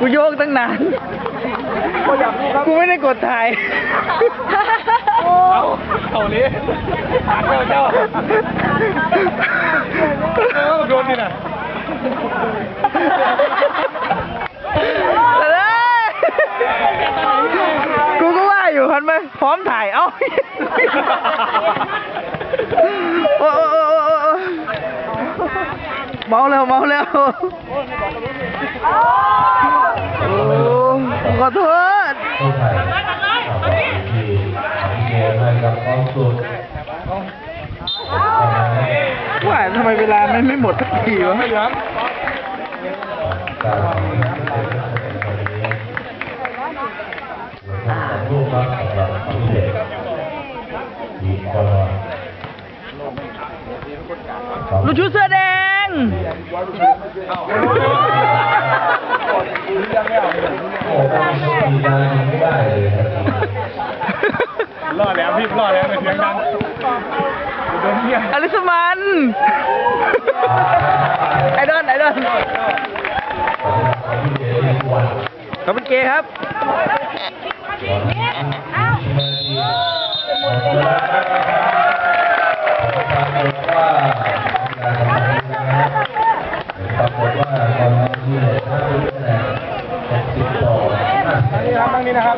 กูโยกตั้งนาน กูไม่ได้กดถ่าย เอาเอานี้เจ้าเจ้าเออโดนนี่น่ะเอ้ยกูก็ว่าอยู่คันไหมพร้อมถ่าย เอ้าโอ้โอ้โอ้โอ้โอ้เมาแล้วเมาแล้ว ให้กับกองสุดว่าทำไมเวลาไม่ไม่หมดสักทีวะไม่เหลืองการเป็นคนนี้ทั้งสองลูกครับสำหรับพิเศษอีกคนลูกชุดเสื้อแดงโอ้ต้อีบรอดล้วเสียงดังนเอลิสมันไอดอนไอดอนเขาเป็นเกย์ครับนี่ครับนี่นะครับ